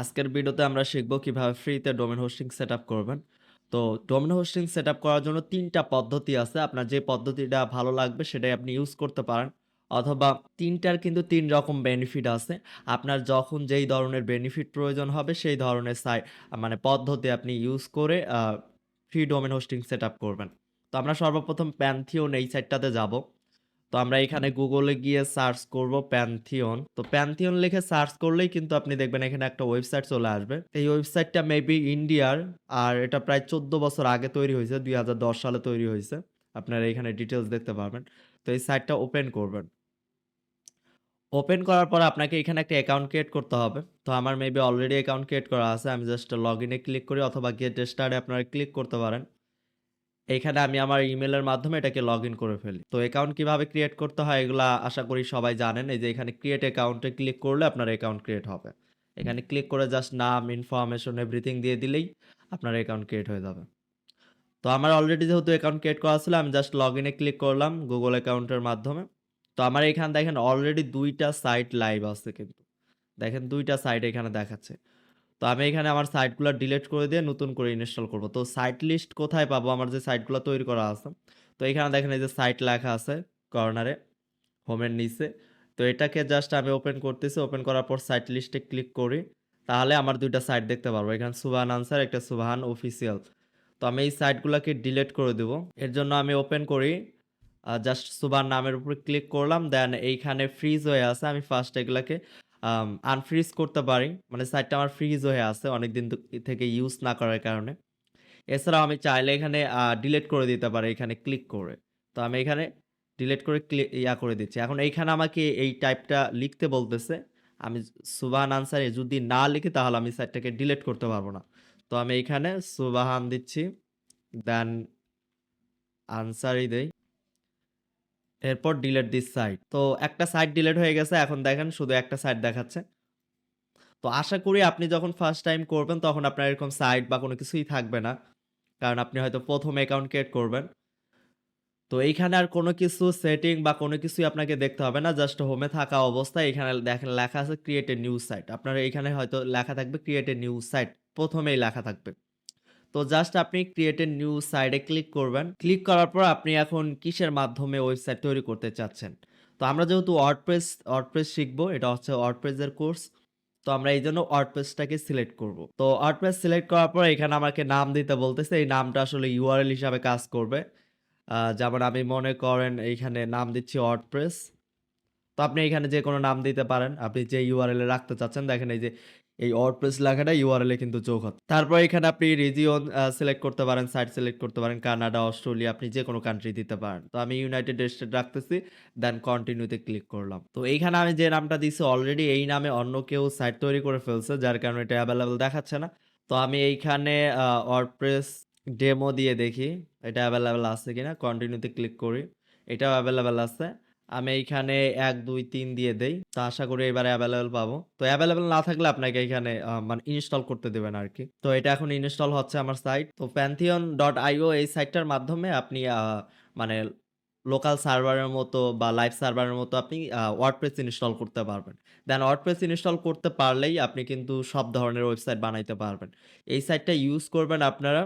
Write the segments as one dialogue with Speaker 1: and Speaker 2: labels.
Speaker 1: আজকের ভিডিওতে আমরা শিখব কীভাবে ফ্রিতে ডোমেন হোস্টিং সেটআপ করবেন। তো ডোমেন হোস্টিং সেটআপ করার জন্য তিনটা পদ্ধতি আছে। আপনার যে পদ্ধতিটা ভালো লাগবে সেটাই আপনি ইউজ করতে পারেন। অথবা তিনটার কিন্তু তিন রকম বেনিফিট আছে। আপনার যখন যেই ধরনের বেনিফিট প্রয়োজন হবে সেই ধরনের সাই মানে পদ্ধতি আপনি ইউজ করে ফ্রি ডোমেন হোস্টিং সেটআপ করবেন। তো আমরা সর্বপ্রথম Pantheon এই সাইটটাতে যাব। তো আমরা এখানে গুগলে গিয়ে সার্চ করব প্যান্থিয়ন তো প্যান্থিয়ন লিখে সার্চ করলেই কিন্তু আপনি দেখবেন এখানে একটা ওয়েবসাইট চলে আসবে। এই ওয়েবসাইটটা মেবি ইন্ডিয়ার আর এটা প্রায় ১৪ বছর আগে তৈরি হইছে। ২০১০ সালে তৈরি হয়েছে আপনারা এখানে ডিটেলস দেখতে পারবেন। তো এই সাইটটা ওপেন করবেন। ওপেন করার পর আপনাকে এখানে একটা অ্যাকাউন্ট ক্রিয়েট করতে হবে। তো আমার মেবি অলরেডি অ্যাকাউন্ট ক্রিয়েট করা আছে। আমি জাস্ট লগইন এ ক্লিক করি, অথবা গেট স্টার্ট এ আপনারা ক্লিক করতে পারেন। এইখানে আমি আমার ইমেলের মাধ্যমে এটাকে লগইন করে ফেলি। তো অ্যাকাউন্ট কীভাবে ক্রিয়েট করতে হয় এগুলা আশা করি সবাই জানেন। এই যে এখানে ক্রিয়েট অ্যাকাউন্টে ক্লিক করলে আপনার অ্যাকাউন্ট ক্রিয়েট হবে। এখানে ক্লিক করে জাস্ট নাম, ইনফরমেশন এভরিথিং দিয়ে দিলেই আপনার অ্যাকাউন্ট ক্রিয়েট হয়ে যাবে। তো আমার অলরেডি যেহেতু অ্যাকাউন্ট ক্রিয়েট করা ছিল আমি জাস্ট লগইন এ ক্লিক করলাম গুগল অ্যাকাউন্টের মাধ্যমে। তো আমার এখানে দেখেন অলরেডি দুইটা সাইট লাইভ আছে কিন্তু। দেখেন দুইটা সাইট এখানে দেখাচ্ছে। তো আমি এখানে আমার সাইটগুলো ডিলিট করে দিয়ে নতুন করে ইনস্টল করব। তো সাইট লিস্ট কোথায় পাবো? আমার যে সাইটগুলো তৈরি করা আছে। তো এখানে দেখেন এই যে সাইট লেখা আছে কর্নারে হোমের নিচে। তো এটাকে জাস্ট আমি ওপেন করতেছি। ওপেন করার পর সাইট লিস্টে ক্লিক করি। তাহলে আমার দুইটা সাইট দেখতে পারব। এখানে সুবহান আনসার, একটা সুবহান অফিসিয়াল। তো আমি এই সাইটগুলোকে ডিলিট করে দিব। এর জন্য আমি ওপেন করি। জাস্ট সুবহান নামের উপরে ক্লিক করলাম। দেন এইখানে ফ্রিজ হয়ে আছে। আমি ফার্স্ট এগুলাকে আনফ্রিজ করতে পারি। মানে সাইটটা আমার ফ্রিজ হয়ে আছে, অনেকদিন ত থেকে ইউজ না করার কারণে। এছাড়াও আমি চাইলে এখানে ডিলেট করে দিতে পারি, এখানে ক্লিক করে। তো আমি এখানে ডিলেট করে ইয়া করে দিচ্ছি। এখন এইখানে আমাকে এই টাইপটা লিখতে বলতেছে। আমি সুবহান আনসার যদি না লিখি, তাহলে আমি সাইটটাকে ডিলিট করতে পারব না। তো আমি এইখানে সুবাহান দিচ্ছি। দেন আনসারই দেই। এরপর ডিলেট দিস সাইট। তো একটা সাইট ডিলেট হয়ে গেছে। এখন দেখেন শুধু একটা সাইট দেখাচ্ছে। তো আশা করি আপনি যখন ফার্স্ট টাইম করবেন, তখন আপনার এরকম সাইট বা কোনো কিছুই থাকবে না। কারণ আপনি হয়তো প্রথম অ্যাকাউন্ট ক্রিয়েট করবেন। তো এইখানে আর কোনো কিছু সেটিং বা কোনো কিছুই আপনাকে দেখতে হবে না। জাস্ট হোমে থাকা অবস্থায় এখানে দেখেন লেখা আছে ক্রিয়েট এ সাইট। আপনার এইখানে হয়তো লেখা থাকবে ক্রিয়েট এ সাইট। প্রথমেই লেখা থাকবে। তো জাস্ট আপনি ক্রিয়েট এ নিউ সাইডে ক্লিক করবেন। ক্লিক করার পর আপনি এখন কিসের মাধ্যমে ওয়েবসাইট তৈরি করতে চাচ্ছেন? তো আমরা যেহেতু ওয়ার্ডপ্রেস ওয়ার্ডপ্রেস শিখব। এটা হচ্ছে ওয়ার্ডপ্রেস এর কোর্স। তো আমরা এই জন্য ওয়ার্ডপ্রেসটাকে সিলেক্ট করব। তো ওয়ার্ডপ্রেস সিলেক্ট করার পর এখানে আমাকে নাম দিতে বলতেছে। এই নামটা আসলে ইউআরএল হিসাবে কাজ করবে। যেমন আমি মনে করেন এইখানে নাম দিচ্ছি ওয়ার্ডপ্রেস। তো আপনি এখানে যে কোনো নাম দিতে পারেন। আপনি যে ইউআরএল রাখতে চাচ্ছেন, দেখেন এই যে এই ওয়ার্ডপ্রেস লেখাটা ইউআরএল এ কিন্তু যোগ হচ্ছে। তারপর এখানে আপনি রিজিয়ন সিলেক্ট করতে পারেন, সাইট সিলেক্ট করতে পারেন। কানাডা, অস্ট্রেলিয়া আপনি যে কোনো কান্ট্রি দিতে পারেন। তো আমি ইউনাইটেড স্টেট রাখতেছি। দেন কন্টিনিউতে ক্লিক করলাম। তো এইখানে আমি যে নামটা দিছি অলরেডি এই নামে অন্য কেউ সাইট তৈরি করে ফেলছে। যার কারণে এটা এভেইলেবল দেখাচ্ছে না। তো আমি এইখানে ওয়ার্ডপ্রেস ডেমো দিয়ে দেখি এটা অ্যাভেলেবেল আছে কিনা। কন্টিনিউতে ক্লিক করি। এটাও অ্যাভেলেবেল আছে। আমি এইখানে ১, ২, ৩ দিয়ে দেই। তো আশা করি এবারে অ্যাভেলেবেল পাবো। তো অ্যাভেলেবেল না থাকলে আপনাকে এখানে মানে ইনস্টল করতে দেবেন আর কি তো এটা এখন ইনস্টল হচ্ছে আমার সাইট। তো pantheon.io এই সাইটটার মাধ্যমে আপনি মানে লোকাল সার্ভারের মতো বা লাইভ সার্ভারের মতো আপনি ওয়ার্ডপ্রেস ইনস্টল করতে পারবেন। দেন ওয়ার্ডপ্রেস ইনস্টল করতে পারলেই আপনি কিন্তু সব ধরনের ওয়েবসাইট বানাইতে পারবেন। এই সাইটটা ইউজ করবেন আপনারা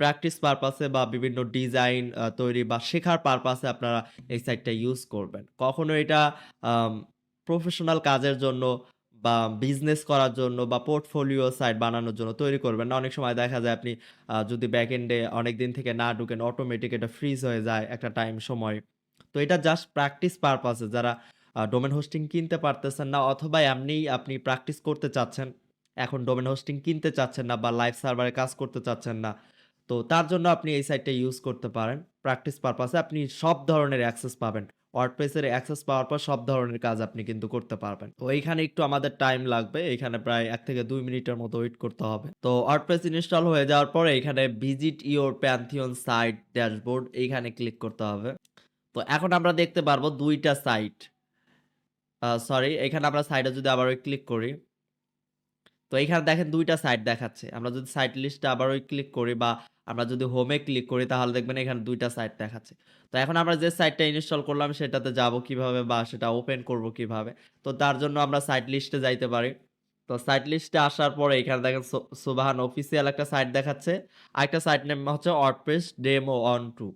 Speaker 1: প্র্যাকটিস পারপাসে বা বিভিন্ন ডিজাইন তৈরি বা শেখার পারপাসে আপনারা এই সাইটটা ইউজ করবেন। কখনো এটা প্রফেশনাল কাজের জন্য বা বিজনেস করার জন্য বা পোর্টফোলিও সাইট বানানোর জন্য তৈরি করবেন না। অনেক সময় দেখা যায় আপনি যদি ব্যাক এন্ডে অনেক দিন থেকে না ঢুকেন অটোমেটিক এটা ফ্রিজ হয়ে যায় একটা টাইম সময়। তো এটা জাস্ট প্র্যাকটিস পারপাসে যারা ডোমেন হোস্টিং কিনতে পারতেছেন না অথবা এমনিই আপনি প্র্যাকটিস করতে চাচ্ছেন। এখন ডোমেন হোস্টিং কিনতে চাচ্ছেন না বা লাইভ সার্ভারে কাজ করতে চাচ্ছেন না। তো তার জন্য আপনি এই সাইটটা ইউজ করতে পারেন। প্র্যাকটিস পারপাস আপনি সব ধরনের অ্যাক্সেস পাবেন। ওয়ার্ডপ্রেস এর অ্যাক্সেস পাওয়ার পর সব ধরনের কাজ আপনি কিন্তু করতে পারবেন। তো এইখানে একটু আমাদের টাইম লাগবে। এখানে প্রায় এক থেকে দুই মিনিটের মতো ওয়েট করতে হবে। তো ওয়ার্ডপ্রেস ইনস্টল হয়ে যাওয়ার পরে এখানে visit your Pantheon site dashboard এইখানে ক্লিক করতে হবে। তো এখন আমরা দেখতে পারব দুইটা সাইট। সরি এখানে আমরা সাইটে যদি আবারও ক্লিক করি। তো এইখানে দেখেন দুইটা সাইট দেখাচ্ছে। আমরা যদি সাইট লিস্টে আবারও ক্লিক করি বা আমরা যদি হোমে ক্লিক করি, তাহলে দেখবেন এখানে দুইটা সাইট দেখাচ্ছে। তো এখন আমরা যে সাইটটা ইনস্টল করলাম, সেটাতে যাব কীভাবে বা সেটা ওপেন করব কীভাবে? তো তার জন্য আমরা সাইট লিস্টে যাইতে পারি। তো সাইট লিস্টে আসার পরে এখানে দেখেন সুবাহান অফিসিয়াল একটা সাইট দেখাচ্ছে। আরেকটা সাইট নেম হচ্ছে ওয়ার্ডপ্রেস ডেমো 1 2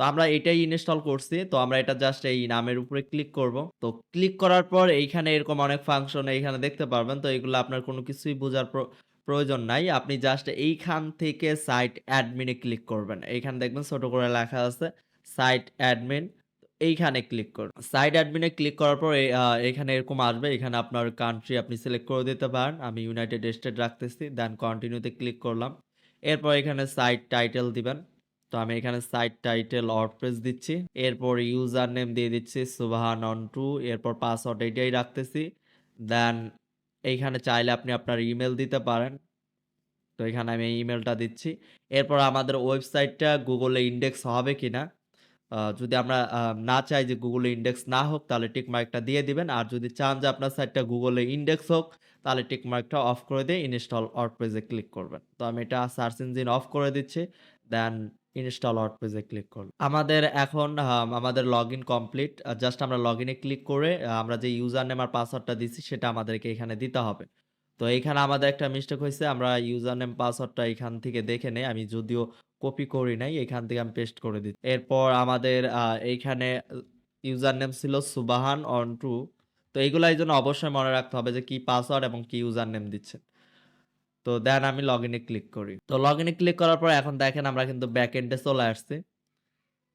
Speaker 1: তো আমরা এটাই ইনস্টল করছি। তো আমরা এটা জাস্ট এই নামের উপরে ক্লিক করব। তো ক্লিক করার পর এইখানে এরকম অনেক ফাংশন এইখানে দেখতে পারবেন। তো এগুলো আপনার কোনো কিছুই বোঝার প্র প্রয়োজন নাই। আপনি জাস্ট এইখান থেকে সাইট অ্যাডমিনে ক্লিক করবেন। এইখানে দেখবেন ছোট করে লেখা আছে সাইট অ্যাডমিন। এইখানে ক্লিক করুন। সাইট অ্যাডমিনে ক্লিক করার পর এখানে এরকম আসবে। এখানে আপনার কান্ট্রি আপনি সিলেক্ট করে দিতে পারেন। আমি ইউনাইটেড স্টেট রাখতেছি। দেন কন্টিনিউতে ক্লিক করলাম। এরপর এখানে সাইট টাইটেল দিবেন। তো আমি এখানে সাইট টাইটেল ওয়ার্ডপ্রেস দিচ্ছি। এরপর ইউজার নেম দিয়ে দিচ্ছি সুবাহান অন টু এরপর পাসওয়ার্ড এটাই রাখতেছি। দেন এইখানে চাইলে আপনি আপনার ইমেল দিতে পারেন। তো এখানে আমি ইমেলটা দিচ্ছি। এরপর আমাদের ওয়েবসাইটটা গুগলে ইন্ডেক্স হবে কি না যদি আমরা না চাই যে গুগলে ইন্ডেক্স না হোক, তাহলে টিকমার্কটা দিয়ে দিবেন। আর যদি চান যে আপনার সাইটটা গুগলে ইন্ডেক্স হোক, তাহলে টিকমার্কটা অফ করে দিয়ে ইনস্টল ওয়ার্ডপ্রেস এ ক্লিক করবেন। তো আমি এটা সার্চ ইঞ্জিন অফ করে দিচ্ছি। দেন ইনস্টল ওয়ার্ডপ্রেস এ ক্লিক করলাম। আমাদের এখন আমাদের লগ ইন কমপ্লিট। জাস্ট আমরা লগ ইনে ক্লিক করে আমরা যে ইউজার নেম আর পাসওয়ার্ডটা দিচ্ছি সেটা আমাদেরকে এখানে দিতে হবে। তো এইখানে আমাদের একটা মিস্টেক হয়েছে, আমরা ইউজার নেম পাসওয়ার্ডটা এখান থেকে দেখে নেই। আমি যদিও কপি করি নাই। এখান থেকে আমি পেস্ট করে দিই এরপর আমাদের এইখানে ইউজার নেম ছিল সুবাহান অন টু তো এইগুলা এইজন্য অবশ্যই মনে রাখতে হবে যে কি পাসওয়ার্ড এবং কি ইউজার নেম দিচ্ছেন। তো দেন আমি লগইন এ ক্লিক করি। তো লগইন এ ক্লিক করার পর এখন দেখেন আমরা কিন্তু ব্যাক এন্ডে চলে আসছি।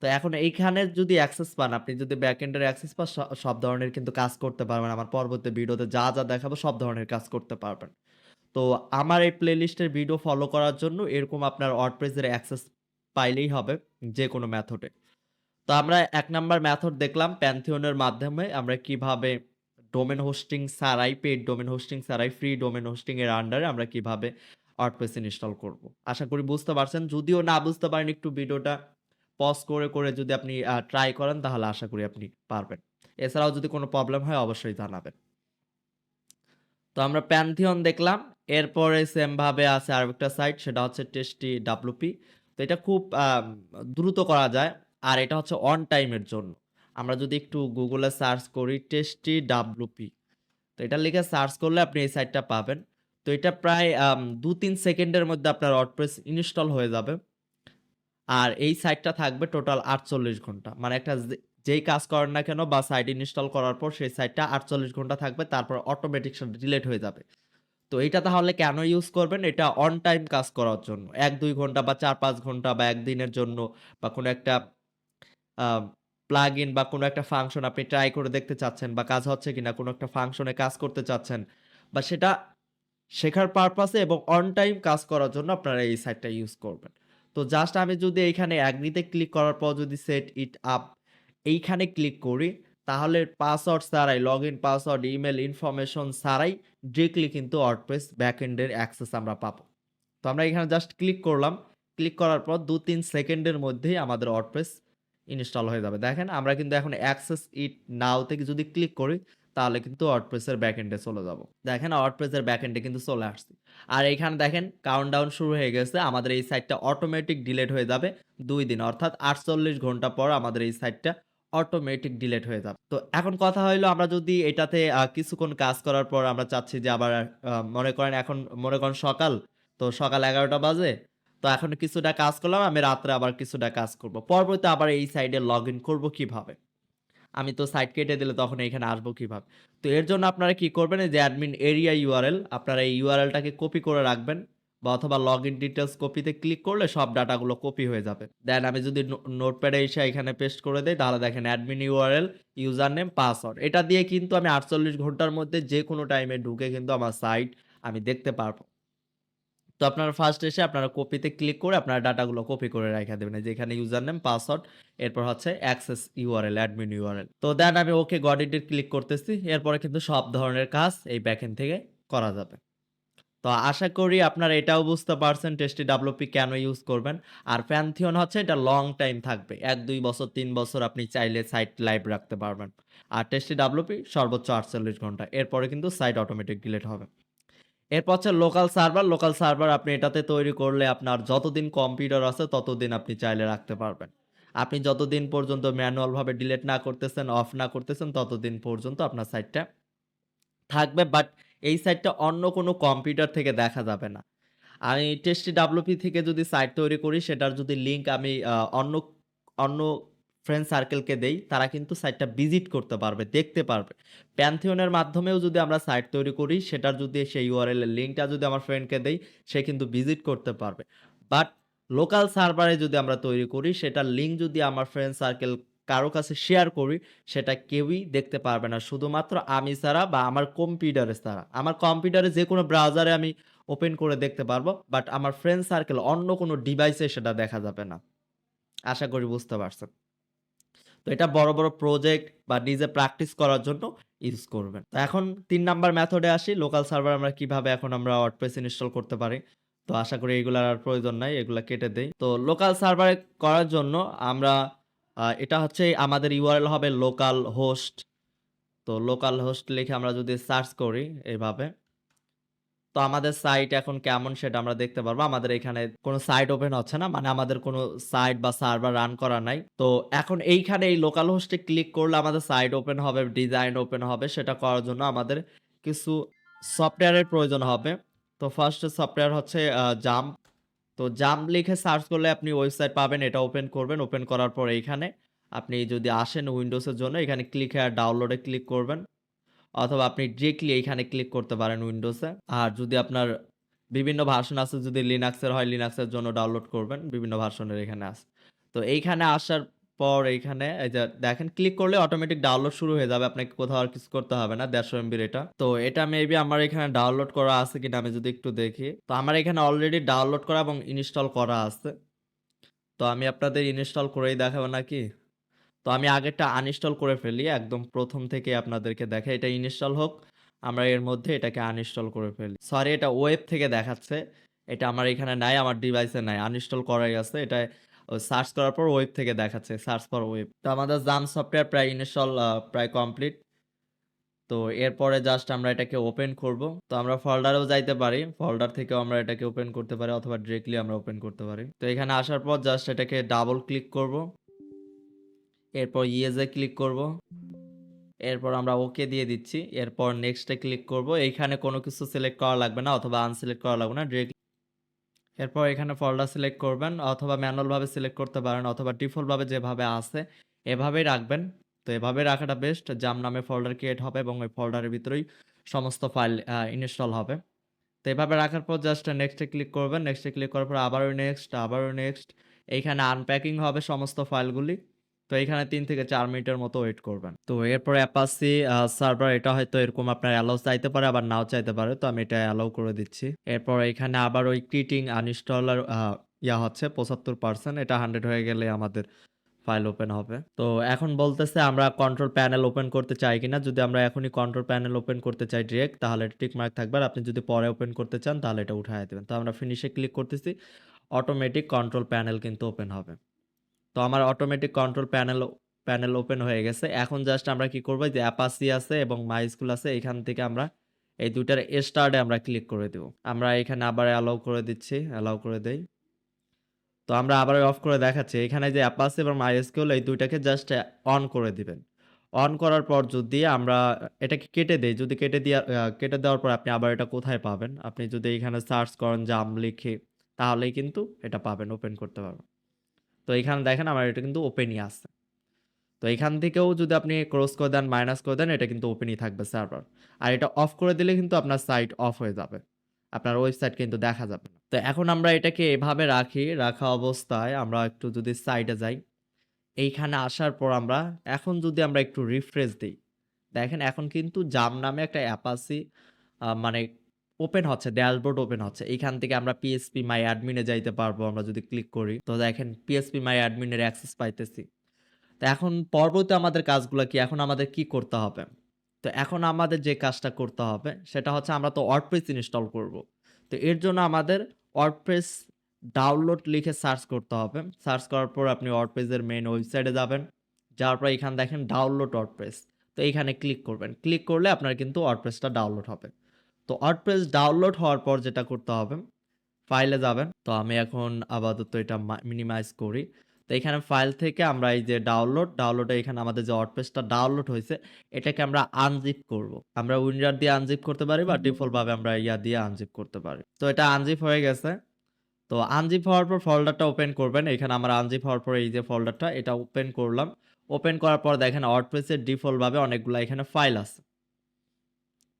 Speaker 1: তো এখন এইখানে যদি অ্যাক্সেস পান, আপনি যদি ব্যাক এন্ডের অ্যাক্সেস পান সব ধরনের কিন্তু কাজ করতে পারবেন। আমার পরবর্তী ভিডিওতে যা, যা দেখাবো সব ধরনের কাজ করতে পারবেন। তো আমার এই প্লেলিস্টের ভিডিও ফলো করার জন্য এরকম আপনার ওয়ার্ডপ্রেস এর অ্যাক্সেস পাইলেই হবে যে কোনো মেথডে। তো আমরা এক নাম্বার মেথড দেখলাম এর মাধ্যমে আমরা কীভাবে ডোমেইন হোস্টিং ছাড়াই পেড ডোমেন হোস্টিং ছাড়াই ফ্রি ডোমেন হোস্টিং এর আন্ডারে আমরা কীভাবে ওয়ার্ডপ্রেস ইনস্টল করব। আশা করি বুঝতে পারছেন। যদিও না বুঝতে পারেন একটু ভিডিওটা পজ করে, করে যদি আপনি ট্রাই করেন তাহলে আশা করি আপনি পারবেন। এছাড়াও যদি কোনো প্রবলেম হয় অবশ্যই জানাবেন। তো আমরা Pantheon দেখলাম। এরপরে সেম ভাবে আছে আরেকটা সাইট সেটা হচ্ছে টেস্টি ডাব্লুপি। তো এটা খুব দ্রুত করা যায়। আর এটা হচ্ছে অন টাইমের জন্য। আমরা যদি একটু গুগলে সার্চ করি টেস্টি ডাব্লুপি। তো এটা লিখে সার্চ করলে আপনি এই সাইটটা পাবেন। তো এটা প্রায় দু ২-৩ সেকেন্ডের মধ্যে আপনার ওয়ার্ডপ্রেস ইনস্টল হয়ে যাবে। আর এই সাইটটা থাকবে টোটাল ৪৮ ঘণ্টা। মানে একটা যেই কাজ করেন না কেন বা সাইট ইনস্টল করার পর সেই সাইটটা ৪৮ ঘণ্টা থাকবে, তারপর অটোমেটিক ডিলিট হয়ে যাবে। তো এটা তাহলে কেন ইউজ করবেন? এটা অন টাইম কাজ করার জন্য। ১-২ ঘণ্টা বা ৪-৫ ঘণ্টা বা একদিনের জন্য বা কোনো একটা আ প্লাগইন বা কোনো একটা ফাংশন আপনি ট্রাই করে দেখতে চাচ্ছেন বা কাজ হচ্ছে কি না কোনো একটা ফাংশনে কাজ করতে চাচ্ছেন বা সেটা শেখার পারপাসে এবং অন টাইম কাজ করার জন্য আপনারা এই সাইটটা ইউজ করবেন। তো জাস্ট আমি যদি এইখানে এগ্রি তে ক্লিক করার পর যদি সেট ইট আপ এইখানে ক্লিক করি তাহলে পাসওয়ার্ড ছাড়াই log in password, email information ছাড়াই ডিরেক্টলি কিন্তু ওয়ার্ডপ্রেস ব্যাকএন্ড এর অ্যাক্সেস আমরা পাবো। তো আমরা এখানে জাস্ট ক্লিক করলাম। ক্লিক করার পর ২-৩ সেকেন্ডের মধ্যেই আমাদের ওয়ার্ডপ্রেস ইনস্টল হয়ে যাবে। দেখেন, আমরা কিন্তু এখন অ্যাক্সেস ইট নাও থেকে যদি ক্লিক করি, তাহলে কিন্তু ওয়ার্ডপ্রেস এর ব্যাকএন্ড চলে যাব। দেখেন ওয়ার্ডপ্রেস এর ব্যাকএন্ড কিন্তু চলে আসছি। আর এইখানে দেখেন কাউন্টডাউন শুরু হয়ে গেছে। আমাদের এই সাইটটা অটোমেটিক ডিলেট হয়ে যাবে দুই দিন অর্থাৎ ৪৮ ঘণ্টা পর আমাদের এই সাইটটা অটোমেটিক ডিলেট হয়ে যাবে। তো এখন কথা হইল, আমরা যদি এটাতে কিছুক্ষণ কাজ করার পর আমরা চাচ্ছি যে আবার মনে করেন এখন, মনে করেন সকাল। তো সকাল ১১টা বাজে। তো এখন কিছুটা কাজ করলাম আমি রাত্রে আবার কিছুটা কাজ করব। পরবর্তীতে আবার এই সাইডে লগ ইন করব কীভাবে আমি তো সাইট কেটে দিলে তখন এখানে আসব কীভাবে তো এর জন্য আপনারা কি করবেন যে অ্যাডমিন এরিয়া ইউআরএল আপনারা এই ইউআরএলটাকে কপি করে রাখবেন বা অথবা লগ ইন ডিটেলস কপিতে ক্লিক করলে সব ডাটাগুলো কপি হয়ে যাবে। দেন আমি যদি নোটপ্যাডে এসে এখানে পেস্ট করে দেই তাহলে দেখেন admin URL, user name, password. এটা দিয়ে কিন্তু আমি ৪৮ ঘণ্টার মধ্যে যে কোনো টাইমে ঢুকে কিন্তু আমার সাইট আমি দেখতে পারব। তো আপনারা ফার্স্ট এসে আপনারা কপিতে ক্লিক করে আপনারা ডাটাগুলো কপি করে রাইখা দেবেন এই যে এখানে ইউজার নেম, পাসওয়ার্ড এরপর হচ্ছে অ্যাক্সেস ইউআরএল, অ্যাডমিন ইউআরএল। তো দেন আমি ওকে ইট ক্লিক করতেছি। এরপরে কিন্তু সব ধরনের কাজ এই ব্যাকএন্ড থেকে করা যাবে। তো আশা করি আপনারা এটাও বুঝতে পারছেন টেস্টি ডাব্লুপি কেন ইউজ করবেন। আর Pantheon হচ্ছে এটা লং টাইম থাকবে। ১-২ বছর তিন বছর আপনি চাইলে সাইট লাইভ রাখতে পারবেন। আর টেস্টি ডাব্লুপি সর্বোচ্চ ৪৮ ঘণ্টা। এরপরে কিন্তু সাইট অটোমেটিক ডিলিট হবে। এরপর হচ্ছে লোকাল সার্ভার। লোকাল সার্ভার আপনি এটাতে তৈরি করলে আপনার যতদিন কম্পিউটার আছে ততদিন আপনি চাইলে রাখতে পারবেন। আপনি যতদিন পর্যন্ত ম্যানুয়াল ভাবে ডিলিট না করতেছেন, অফ না করতেছেন ততদিন পর্যন্ত আপনার সাইটটা থাকবে। বাট এই সাইটটা অন্য কোনো কম্পিউটার থেকে দেখা যাবে না। আমি টেস্টি ডাব্লুপি থেকে যদি সাইট তৈরি করি সেটার যদি লিঙ্ক আমি অন্য অন্য ফ্রেন্ড সার্কেলকে দেই, তারা কিন্তু সাইটটা ভিজিট করতে পারবে, দেখতে পারবে। এর মাধ্যমেও যদি আমরা সাইট তৈরি করি, সেটার যদি সেই URL এর লিঙ্কটা যদি আমার ফ্রেন্ডকে দেই, সে কিন্তু ভিজিট করতে পারবে। বাট লোকাল সার্ভারে যদি আমরা তৈরি করি, সেটার লিঙ্ক যদি আমার ফ্রেন্ড সার্কেল কারও কাছে শেয়ার করি, সেটা কেউই দেখতে পারবে না। শুধুমাত্র আমি ছাড়া বা আমার কম্পিউটারে ছাড়া। আমার কম্পিউটারে যে কোনো ব্রাউজারে আমি ওপেন করে দেখতে পারব। বাট আমার ফ্রেন্ড সার্কেল অন্য কোনো ডিভাইসে সেটা দেখা যাবে না। আশা করি বুঝতে পারছেন। তো এটা বড়, বড় প্রজেক্ট বা নিজে প্র্যাকটিস করার জন্য ইউজ করবেন। তো এখন তিন নাম্বার মেথডে আসি। লোকাল সার্ভার আমরা কীভাবে এখন আমরা ওয়ার্ডপ্রেস ইনস্টল করতে পারি। তো আশা করি এগুলার আর প্রয়োজন নাই। এগুলা কেটে দেই। তো লোকাল সার্ভারে করার জন্য আমরা এটা হচ্ছে আমাদের URL হবে লোকাল হোস্ট। তো লোকাল হোস্ট লিখে আমরা যদি সার্চ করি এভাবে। তো আমাদের সাইট এখন কেমন সেটা আমরা দেখতে পারব। আমাদের এখানে কোনো সাইট ওপেন হচ্ছে না। মানে আমাদের কোনো সাইট বা সার্ভার রান করা নাই। তো এখন এইখানে এই লোকাল হোস্টে ক্লিক করলে আমাদের সাইট ওপেন হবে, ডিজাইন ওপেন হবে। সেটা করার জন্য আমাদের কিছু সফটওয়্যারের প্রয়োজন হবে। তো ফার্স্ট সফটওয়্যার হচ্ছে জাম্প। তো জাম্প লিখে সার্চ করলে আপনি ওয়েবসাইট পাবেন। এটা ওপেন করবেন। ওপেন করার পর এইখানে আপনি যদি আসেন উইন্ডোজের জন্য এখানে ক্লিক হেয়ার ডাউনলোডে ক্লিক করবেন। অথবা আপনি ডিরেক্টলি এইখানে ক্লিক করতে পারেন উইন্ডোজে। আর যদি আপনার বিভিন্ন ভার্সন আছে, যদি লিনাক্সের হয় লিনাক্সের জন্য ডাউনলোড করবেন। বিভিন্ন ভার্সনের এখানে আছে। তো এইখানে আসার পর এইখানে এই যে দেখেন ক্লিক করলে অটোমেটিক ডাউনলোড শুরু হয়ে যাবে। আপনাকে কোথাও আর কিছু করতে হবে না। ১৫০ এমবির এটা। তো এটা মেবি আমার এখানে ডাউনলোড করা আছে কিনা আমি যদি একটু দেখি। তো আমার এখানে অলরেডি ডাউনলোড করা এবং ইনস্টল করা আছে। তো আমি আপনাদের ইনস্টল করেই দেখাবো নাকি? তো আমি আগেরটা আনইনস্টল করে ফেলি। একদম প্রথম থেকে আপনাদেরকে দেখাই। এটা ইনস্টল হোক। আমরা এর মধ্যে এটাকে আনইনস্টল করে ফেলি। সরি এটা ওয়েব থেকে দেখাচ্ছে। এটা আমার এখানে নাই। আমার ডিভাইসে নাই। আনইনস্টল করাই আছে। এটা সার্চ করার পর ওয়েব থেকে দেখাচ্ছে। Search for web. তো আমাদের জাম্প সফটওয়্যার প্রায় ইনস্টল প্রায় কমপ্লিট। তো এরপরে জাস্ট আমরা এটাকে ওপেন করব। তো আমরা ফোল্ডারেও যাইতে পারি। ফোল্ডার থেকেও আমরা এটাকে ওপেন করতে পারি, অথবা ডিরেক্টলি আমরা ওপেন করতে পারি। তো এখানে আসার পর জাস্ট এটাকে ডাবল ক্লিক করব। এরপর ইয়েস এ ক্লিক করব। এরপর আমরা ওকে দিয়ে দিচ্ছি। এরপর নেক্সটে ক্লিক করব। এইখানে কোনো কিছু সিলেক্ট করা লাগবে না অথবা আনসিলেক্ট করা লাগবে না। ডিরেক্ট এরপর এখানে ফোল্ডার সিলেক্ট করবেন অথবা ম্যানুয়ালভাবে সিলেক্ট করতে পারেন অথবা ডিফল্টভাবে যেভাবে আছে এভাবেই রাখবেন। তো এভাবে রাখাটা বেস্ট। জাম্প নামে ফোল্ডার ক্রিয়েট হবে এবং ওই ফোল্ডারের ভিতরেই সমস্ত ফাইল ইনস্টল হবে। তো এভাবে রাখার পর জাস্ট নেক্সটে ক্লিক করবেন। নেক্সটে ক্লিক করার পর আবারও নেক্সট, আবারও নেক্সট। এইখানে আনপ্যাকিং হবে সমস্ত ফাইলগুলি। তো এখানে তিন থেকে চার মিনিটের মতো ওয়েট করবেন। তো এরপরে অ্যাপাসি সার্ভার এটা হয়তো এরকম আপনার অ্যালাউ চাইতে পারে, আবার নাও চাইতে পারে। তো আমি এটা অ্যালাউ করে দিচ্ছি। এরপর এখানে আবার ওই কিটিং আনইনস্টলার ইয়া হচ্ছে ৭৫% এটা 100 হয়ে গেলে আমাদের ফাইল ওপেন হবে। তো এখন বলতেছে আমরা কন্ট্রোল প্যানেল ওপেন করতে চাই কিনা। যদি আমরা এখনই কন্ট্রোল প্যানেল ওপেন করতে চাই ডিরেক্ট তাহলে এটা টিক মার্ক থাকবে। আর আপনি যদি পরে ওপেন করতে চান, তাহলে এটা উঠায় দিবেন। তো আমরা ফিনিশ ক্লিক করতেছি। অটোমেটিক কন্ট্রোল প্যানেল কিন্তু ওপেন হবে। তো আমার automatic control panel panel open হয়ে গেছে। এখন জাস্ট আমরা কি করব যে অ্যাপাসি আছে এবং মাইস্কুল আছে এখান থেকে আমরা এই ২ স্টার্টে আমরা ক্লিক করে দিব। আমরা এখানে আবার অ্যালাউ করে দিচ্ছি। অ্যালাউ করে দেই। তো আমরা আবার অফ করে দেখাচ্ছি। এখানে যে অ্যাপাচি এবং মাইস্কুল এই দুইটাকে জাস্ট অন করে দিবেন। অন করার পর যদি আমরা এটাকে কেটে দেই, যদি কেটে দিয়া কেটে দেওয়ার পর আপনি আবার এটা কোথায় পাবেন? আপনি যদি এখানে সার্চ করেন জাম লিখে তাহলেই কিন্তু এটা পাবেন, ওপেন করতে পারবেন। তো এখানে দেখেন আমার এটা কিন্তু ওপেনই আছে। তো এখান থেকেও যদি আপনি ক্রস করে দেন, মাইনাস করে দেন এটা কিন্তু ওপেনই থাকবে সার্ভার। আর এটা অফ করে দিলে কিন্তু আপনার সাইট অফ হয়ে যাবে। আপনার ওয়েবসাইট কিন্তু দেখা যাবে। তো এখন আমরা এটাকে এভাবে রাখি। রাখা অবস্থায় আমরা একটু যদি সাইডে যাই। এইখানে আসার পর আমরা এখন যদি আমরা একটু রিফ্রেশ দিই দেখেন এখন কিন্তু জাম নামে একটা অ্যাপাচি আ মানে ওপেন হচ্ছে, ড্যাশবোর্ড ওপেন হচ্ছে। এইখান থেকে আমরা পিএসপি মাই অ্যাডমিনে যাইতে পারব আমরা যদি ক্লিক করি। তো দেখেন পিএসপি মাই অ্যাডমিন এর অ্যাক্সেস পাইতেছি। তো এখন পরবর্তী আমাদের কাজগুলো কি? এখন আমাদের কি করতে হবে? তো এখন আমাদের যে কাজটা করতে হবে সেটা হচ্ছে আমরা তো ওয়ার্ডপ্রেস ইনস্টল করব। তো এর জন্য আমাদের ওয়ার্ডপ্রেস ডাউনলোড লিখে সার্চ করতে হবে। সার্চ করার পর আপনি ওয়ার্ডপ্রেসের মেইন ওয়েবসাইটে যাবেন। যাওয়ার পর এখানে দেখেন ডাউনলোড ওয়ার্ডপ্রেস। তো এখানে ক্লিক করবেন। ক্লিক করলে আপনার কিন্তু ওয়ার্ডপ্রেসটা ডাউনলোড হবে। তো ওয়ার্ডপ্রেস ডাউনলোড হওয়ার পর যেটা করতে হবে ফাইলে যাবেন। তো আমি এখন আপাতত এটা মিনিমাইজ করি। তো এখানে ফাইল থেকে আমরা এই যে ডাউনলোড, ডাউনলোডে এখানে আমাদের যে ওয়ার্ডপ্রেসটা ডাউনলোড হইছে, এটাকে আমরা আনজিপ করব। আমরা উইন্ডার দিয়ে আনজিপ করতে পারি বা ডিফল্ট ভাবে আমরা ইয়া দিয়ে আনজিপ করতে পারি। তো এটা আনজিপ হয়ে গেছে। তো আনজিপ হওয়ার পর ফোল্ডারটা ওপেন করবেন। এখানে আমার আনজিপ হওয়ার পর এই যে ফোল্ডারটা এটা ওপেন করলাম। ওপেন করার পর দেখেন ওয়ার্ডপ্রেসের ডিফল্ট ভাবে অনেকগুলা এখানে ফাইল আছে।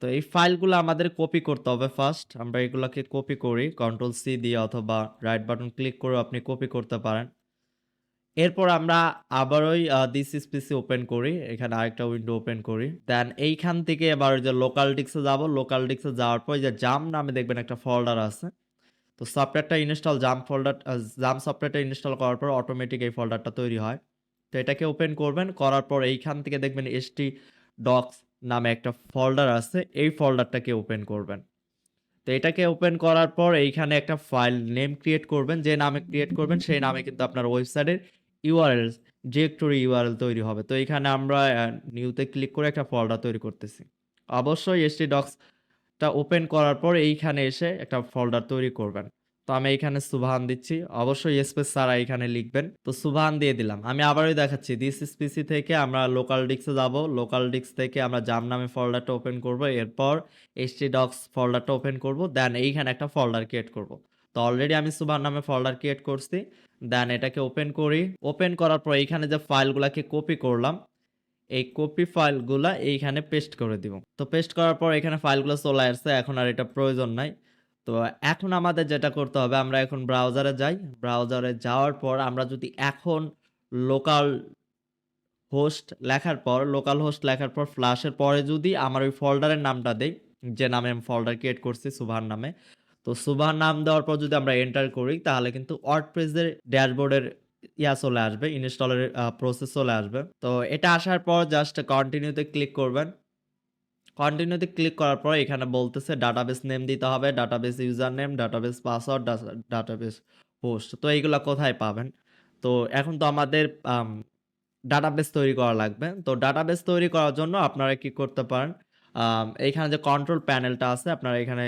Speaker 1: তো এই ফাইলগুলো আমাদের কপি করতে হবে ফার্স্ট। আমরা এগুলোকে কপি করি। কন্ট্রোল সি দিয়ে অথবা রাইট বাটন ক্লিক করেও আপনি কপি করতে পারেন। এরপর আমরা আবারই দিস ইজ পিসি ওপেন করি। এখানে আরেকটা উইন্ডো ওপেন করি। দেন এইখান থেকে এবার যে লোকাল ডিস্কে যাব। লোকাল ডিস্কে যাওয়ার পর যে জাম নামে দেখবেন একটা ফোল্ডার আছে। তো সফটওয়্যারটা ইনস্টল জাম ফোল্ডার জাম সফটওয়্যারটা ইনস্টল করার পর অটোমেটিক এই ফোল্ডারটা তৈরি হয়। তো এটাকে ওপেন করবেন। করার পর এইখান থেকে দেখবেন htdocs নামে একটা ফোল্ডার আছে। এই ফোল্ডারটাকে ওপেন করবেন। তো এটাকে ওপেন করার পর এইখানে একটা ফাইল নেম ক্রিয়েট করবেন। যে নামে ক্রিয়েট করবেন, সেই নামে কিন্তু আপনার ওয়েবসাইটের ইউআরএল ডিরেক্টরি ইউআরএল তৈরি হবে। তো এইখানে আমরা নিউতে ক্লিক করে একটা ফোল্ডার তৈরি করতেছি। অবশ্যই এসটি ডক্সটা ওপেন করার পর এইখানে এসে একটা ফোল্ডার তৈরি করবেন। তো আমি এইখানে সুবহান দিচ্ছি। অবশ্যই স্পেস ছাড়া এখানে লিখবেন। তো সুবহান দিয়ে দিলাম। আমি আবারও দেখাচ্ছি। দিস ইজ পিসি থেকে আমরা লোকাল ডিস্কে যাব। লোকাল ডিস্ক থেকে আমরা জাম নামে ফোল্ডারটা ওপেন করব। এরপর htdocs ফোল্ডারটা ওপেন করব। দেন এইখানে একটা ফোল্ডার ক্রিয়েট করব। তো অলরেডি আমি সুবহান নামে ফোল্ডার ক্রিয়েট করছি। দেন এটাকে ওপেন করি। ওপেন করার পর এইখানে যে ফাইলগুলাকে কপি করলাম, এই কপি ফাইলগুলা এইখানে পেস্ট করে দিব। তো পেস্ট করার পর এখানে ফাইলগুলো চলে আসছে। এখন আর এটা প্রয়োজন নাই। তো এখন আমাদের যেটা করতে হবে আমরা এখন ব্রাউজারে যাই। ব্রাউজারে যাওয়ার পর আমরা যদি এখন লোকাল হোস্ট লেখার পর লোকাল হোস্ট লেখার পর ফ্লাশের পরে যদি আমার ওই ফোল্ডারের নামটা দেই, যে নামে আমি ফোল্ডার ক্রিয়েট করছি সুবহান নামে। তো সুবহান নাম দেওয়ার পর যদি আমরা এন্টার করি তাহলে কিন্তু ওয়ার্ডপ্রেসের ড্যাশবোর্ডের ইয়া চলে আসবে। ইনস্টলের প্রসেস চলে আসবে। তো এটা আসার পর জাস্ট কন্টিনিউতে ক্লিক করবেন। কন্টিনিউ তে ক্লিক করার পর এখানে বলতেছে ডাটাবেস নেম দিতে হবে, database user name, database password, database host. তো এইগুলা কোথায় পাবেন? তো এখন তো আমাদের আম ডাটাবেস তৈরি করা লাগবে। তো ডাটাবেস তৈরি করার জন্য আপনারা কি করতে পারেন? এইখানে যে কন্ট্রোল প্যানেলটা আছে আপনারা এখানে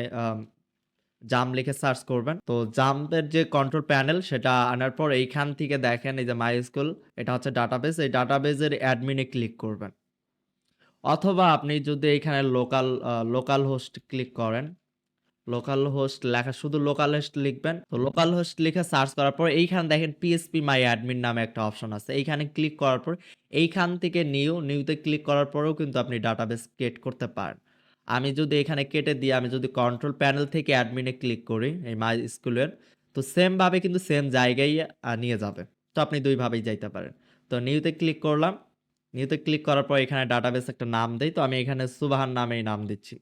Speaker 1: জাম লিখে সার্চ করবেন। তো জামের যে কন্ট্রোল প্যানেল সেটা আনার পর এইখান থেকে দেখেন এই যে মাই স্কুল এটা হচ্ছে ডাটাবেস। এই ডাটাবেসের অ্যাডমিনে ক্লিক করবেন। অথবা আপনি যদি এইখানে লোকাল লোকাল হোস্ট ক্লিক করেন। লোকাল হোস্ট লেখা শুধু লোকাল হোস্ট লিখবেন। তো লোকাল হোস্ট লিখে সার্চ করার পর এইখানে দেখেন পিএসপি মাই অ্যাডমিন নামে একটা অপশন আছে। এইখানে ক্লিক করার পর এইখান থেকে নিউ, নিউতে ক্লিক করার পরেও কিন্তু আপনি ডাটাবেস ক্রিয়েট করতে পারেন। আমি যদি এখানে কেটে দিয়ে আমি যদি কন্ট্রোল প্যানেল থেকে অ্যাডমিনে ক্লিক করি এই মাই স্কুলের তো সেমভাবে কিন্তু সেম জায়গায় নিয়ে যাবে। তো আপনি দুইভাবেই যাইতে পারেন। তো নিউতে ক্লিক করলাম। নিউতে ক্লিক করার পর এখানে ডাটাবেস একটা নাম দেই। তো আমি এখানে সুবহান নামেই নাম দিচ্ছি।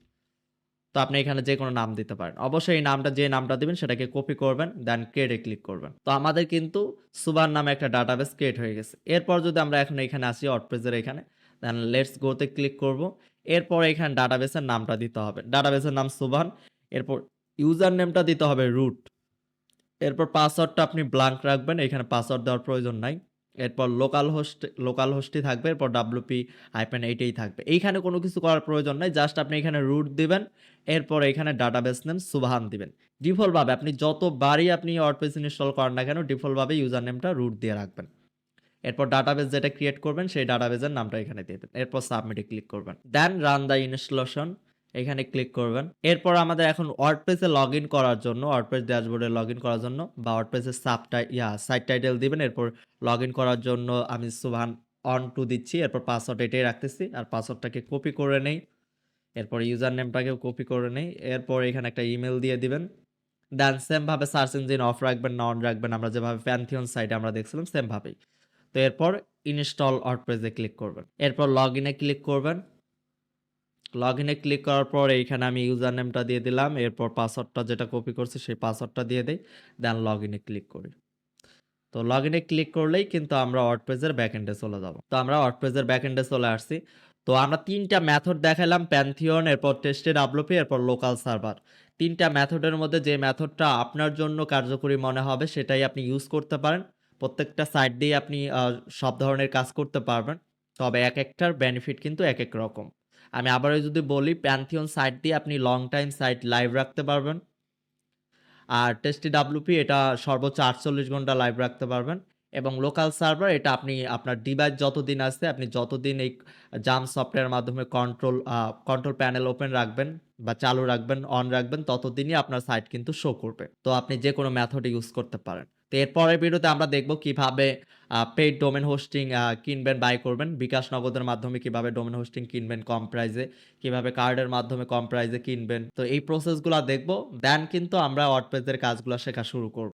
Speaker 1: তো আপনি এখানে যে কোনো নাম দিতে পারেন। অবশ্যই এই নামটা, যে নামটা দিবেন সেটাকে কপি করবেন। দেন ক্রিয়েট ক্লিক করবেন। তো আমাদের কিন্তু সুবহান নামে একটা ডাটাবেস ক্রিয়েট হয়ে গেছে। এরপর যদি আমরা এখন এখানে আসি ওয়ার্ডপ্রেসের এখানে দেন লেটস গোতে ক্লিক করব। এরপর এখানে ডাটাবেসের নামটা দিতে হবে। ডাটাবেসের নাম সুবহান। এরপর ইউজার নেমটা দিতে হবে রুট। এরপর পাসওয়ার্ডটা আপনি ব্ল্যাংক রাখবেন। এখানে পাসওয়ার্ড দেওয়ার প্রয়োজন নাই। এরপর লোকাল হোস্ট লোকাল হোস্টই থাকবে। এরপর wp-8 এই থাকবে। এইখানে কোনো কিছু করার প্রয়োজন নাই। জাস্ট আপনি এখানে রুট দিবেন। এরপর এখানে ডাটাবেস নেম সুবহান দিবেন। ডিফল্ট ভাবে আপনি যতবারই আপনি ওয়ার্ডপ্রেস ইনস্টল করেন না কেন ডিফল্ট ভাবে ইউজার নেমটা রুট দিয়ে রাখবেন। এরপর ডাটাবেস যেটা ক্রিয়েট করবেন, সেই ডাটাবেসের নামটা এখানে দিয়ে দেবেন এরপর সাবমিটে ক্লিক করবেন। দেন রান দ্য ইনস্টলেশন এখানে ক্লিক করবেন। এরপর আমাদের এখন ওয়ার্ডপ্রেসে লগইন করার জন্য ওয়ার্ডপ্রেস ড্যাশবোর্ডে লগ ইন করার জন্য বা ওয়ার্ডপ্রেসের সাবটাই ইয়া সাইট টাইটেল দিবেন। এরপর লগ ইন করার জন্য আমি সুভান অন টু দিচ্ছি। এরপর পাসওয়ার্ড এটাই রাখতেছি। আর পাসওয়ার্ডটাকে কপি করে নেই। এরপর ইউজার নেমটাকেও কপি করে নেই। এরপর এখানে একটা ইমেল দিয়ে দিবেন। দেন সেম ভাবে সার্চ ইঞ্জিন অফ রাখবেন, না অন রাখবেন, আমরা যেভাবে প্যান্থিয়ন সাইটে আমরা দেখছিলাম সেম ভাবেই। তো এরপর ইনস্টল ওয়ার্ডপ্রেস ক্লিক করবেন। এরপর লগ ইনে ক্লিক করবেন। লগইন ইনে ক্লিক করার পর এইখানে আমি ইউজার নেমটা দিয়ে দিলাম। এরপর পাসওয়ার্ডটা যেটা কপি করছি সেই পাসওয়ার্ডটা দিয়ে দেই। দেন লগ ইনে ক্লিক করি। তো লগ ইনে ক্লিক করলেই কিন্তু আমরা ওয়ার্ডপ্রেসের ব্যাকএন্ড চলে যাব। তো আমরা ওয়ার্ডপ্রেসের ব্যাকএন্ড চলে আসছি। তো আমরা ৩ টা মেথড দেখাইলাম প্যান্থিয়ন, এরপর টেস্টেড WP, এরপর লোকাল সার্ভার। ৩ টা মেথডের মধ্যে যে মেথডটা আপনার জন্য কার্যকরী মনে হবে সেটাই আপনি ইউজ করতে পারেন। প্রত্যেকটা সাইট দিয়েই আপনি সব ধরনের কাজ করতে পারবেন। তবে এক একটার বেনিফিট কিন্তু এক এক রকম। আমি আবারও যদি বলি প্যান্থিয়ন সাইট দিয়ে আপনি লং টাইম সাইট লাইভ রাখতে পারবেন। আর টেস্টি WP এটা সর্বোচ্চ ৪৮ ঘণ্টা লাইভ রাখতে পারবেন। এবং লোকাল সার্ভার এটা আপনি আপনার ডিভাইস যতদিন আছে আপনি যতদিন এই জাম সফটওয়্যারের মাধ্যমে কন্ট্রোল কন্ট্রোল প্যানেল ওপেন রাখবেন বা চালু রাখবেন, অন রাখবেন ততদিনই আপনার সাইট কিন্তু শো করবে। তো আপনি যে কোনো মেথড ইউজ করতে পারেন। তো এরপরের ভিডিওতে আমরা দেখব কীভাবে পেইড ডোমেন হোস্টিং কিনবেন, বাই করবেন। বিকাশ নগদের মাধ্যমে কীভাবে ডোমেন হোস্টিং কিনবেন কম প্রাইজে কীভাবে কার্ডের মাধ্যমে কম প্রাইজে কিনবেন। তো এই প্রসেসগুলো দেখব। দেন কিন্তু আমরা ওয়ার্ডপ্রেসের কাজগুলো শেখা শুরু করব।